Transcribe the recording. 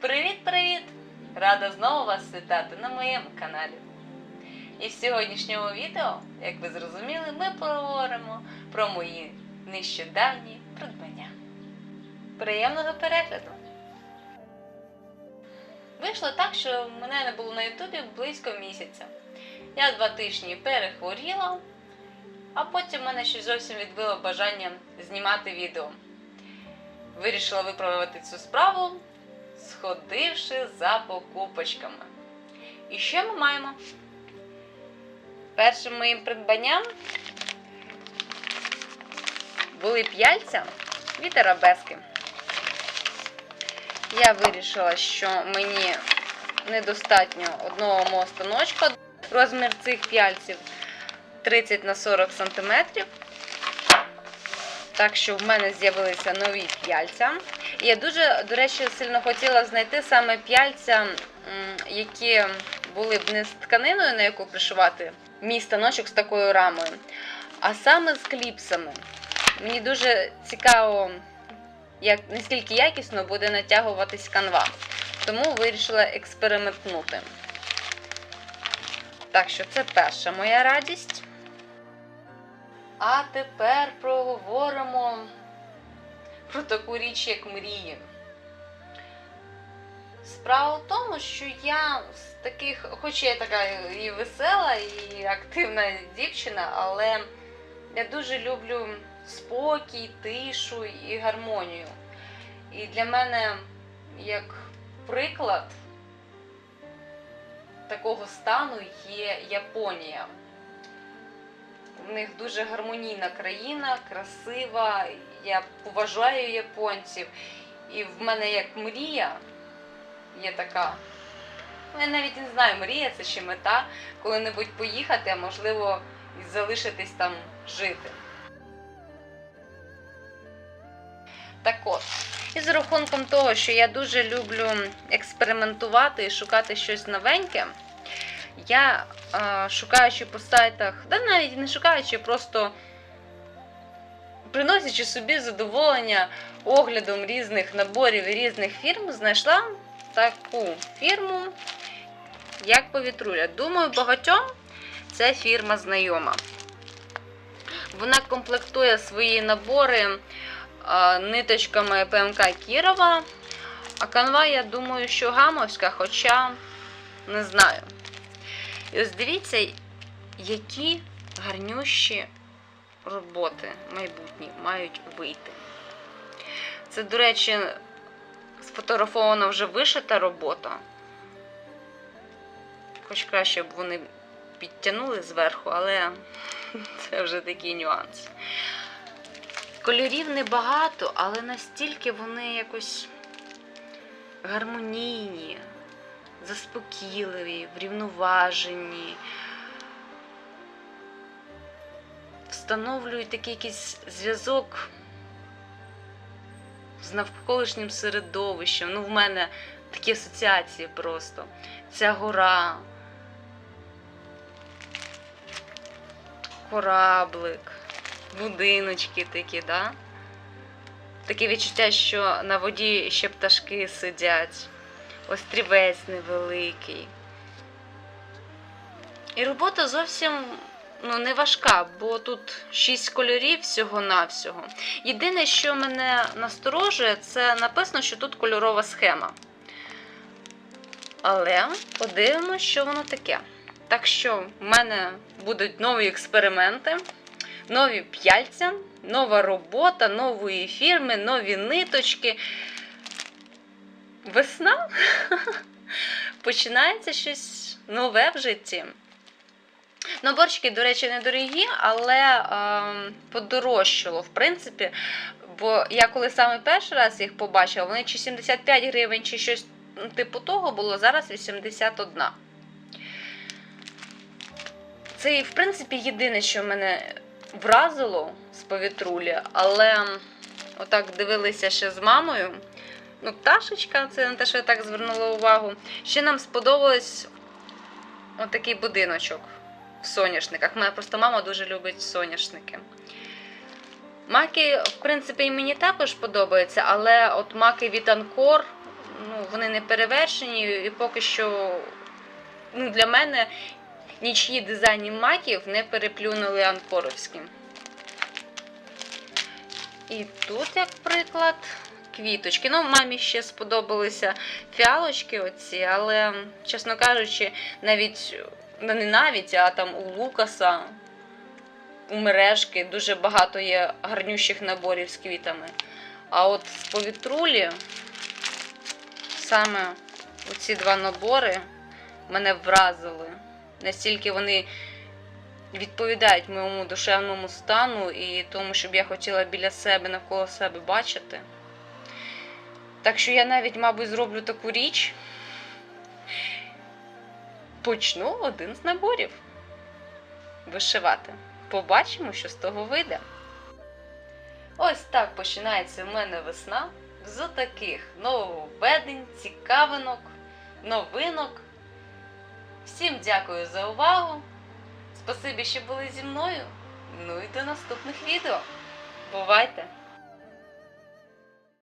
Привіт-привіт! Рада знову вас вітати на моєму каналі. І в сьогоднішньому відео, як ви зрозуміли, ми поговоримо про мої нещодавні придбання. Приємного перегляду! Вийшло так, що мене не було на Ютубі близько місяця. Я два тижні перехворіла, а потім мене ще зовсім відбило бажання знімати відео. Вирішила виправити цю справу, сходивши за покупочками. І що ми маємо? Першим моїм придбанням були п'яльця від арабески. Я вирішила, що мені недостатньо одного мого станочка. Розмір цих п'яльців 30 на 40 см. Так що в мене з'явилися нові п'яльця. І я дуже, до речі, сильно хотіла знайти саме п'яльця, які були б не з тканиною, на яку пришивати мій станочок з такою рамою, а саме з кліпсами. Мені дуже цікаво, як, наскільки якісно буде натягуватись канва. Тому вирішила експериментнути. Так що це перша моя радість. А тепер проговоримо про таку річ, як мрії. Справа в тому, що я з таких, хоч я така і весела, і активна дівчина, але я дуже люблю спокій, тишу і гармонію. І для мене, як приклад такого стану, є Японія. У них дуже гармонійна країна, красива. Я поважаю японців. І в мене як мрія є така. ну, Я навіть не знаю, мрія це чи мета, коли-небудь поїхати, а можливо, і залишитись там жити. Так от, і з рахунком того, що я дуже люблю експериментувати і шукати щось новеньке, я е, шукаючи по сайтах, да навіть не шукаючи, просто приносячи собі задоволення оглядом різних наборів і різних фірм, знайшла таку фірму, як повітруля. Думаю, багатьом ця фірма знайома. Вона комплектує свої набори а, ниточками ПМК Кірова. А канва, я думаю, що гамовська, хоча не знаю. І ось дивіться, які гарнющі роботи майбутні мають вийти. Це, до речі, сфотографована вже вишита робота. Хоч краще б вони підтягнули зверху, але це вже такий нюанс. Кольорів небагато, але настільки вони якось гармонійні, заспокійливі, врівноважені. Встановлюють такий якийсь зв'язок з навколишнім середовищем. Ну, в мене такі асоціації просто. Ця гора, кораблик, будиночки такі, да? Таке відчуття, що на воді ще пташки сидять, острівець невеликий. І робота зовсім ну, не важка, бо тут шість кольорів всього-навсього. Єдине, що мене насторожує, це написано, що тут кольорова схема. Але подивимося, що воно таке. Так що в мене будуть нові експерименти, нові п'яльця, нова робота, нової фірми, нові ниточки. Весна починається щось нове в житті. Наборчики, до речі, недорогі, але е, подорожчало, в принципі. Бо я коли саме перший раз їх побачила, вони чи 75 гривень, чи щось ну, типу того було, зараз 81. Це, в принципі, єдине, що мене вразило з повітрулі, але отак дивилися ще з мамою. Ну, пташечка, це не те, що я так звернула увагу. Ще нам сподобалось отакий будиночок в соняшниках. Моя просто мама дуже любить соняшники. Маки, в принципі, і мені також подобаються, але от маки від Анкор ну, вони не перевершені, і поки що ну, для мене нічиї дизайнів маків не переплюнули анкоровським. І тут, як приклад, квіточки. Ну, мамі ще сподобалися фіалочки оці, але, чесно кажучи, навіть ну, не навіть, а там у Лукаса, у мережки дуже багато є гарнющих наборів з квітами. А от з повітрулі саме оці два набори мене вразили. Настільки вони відповідають моєму душевному стану і тому, щоб я хотіла біля себе, навколо себе бачити. Так що я навіть, мабуть, зроблю таку річ. Почну один з наборів вишивати. Побачимо, що з того вийде. Ось так починається в мене весна з таких нововведень, цікавинок, новинок. Всім дякую за увагу. Спасибі, що були зі мною. Ну і до наступних відео. Бувайте!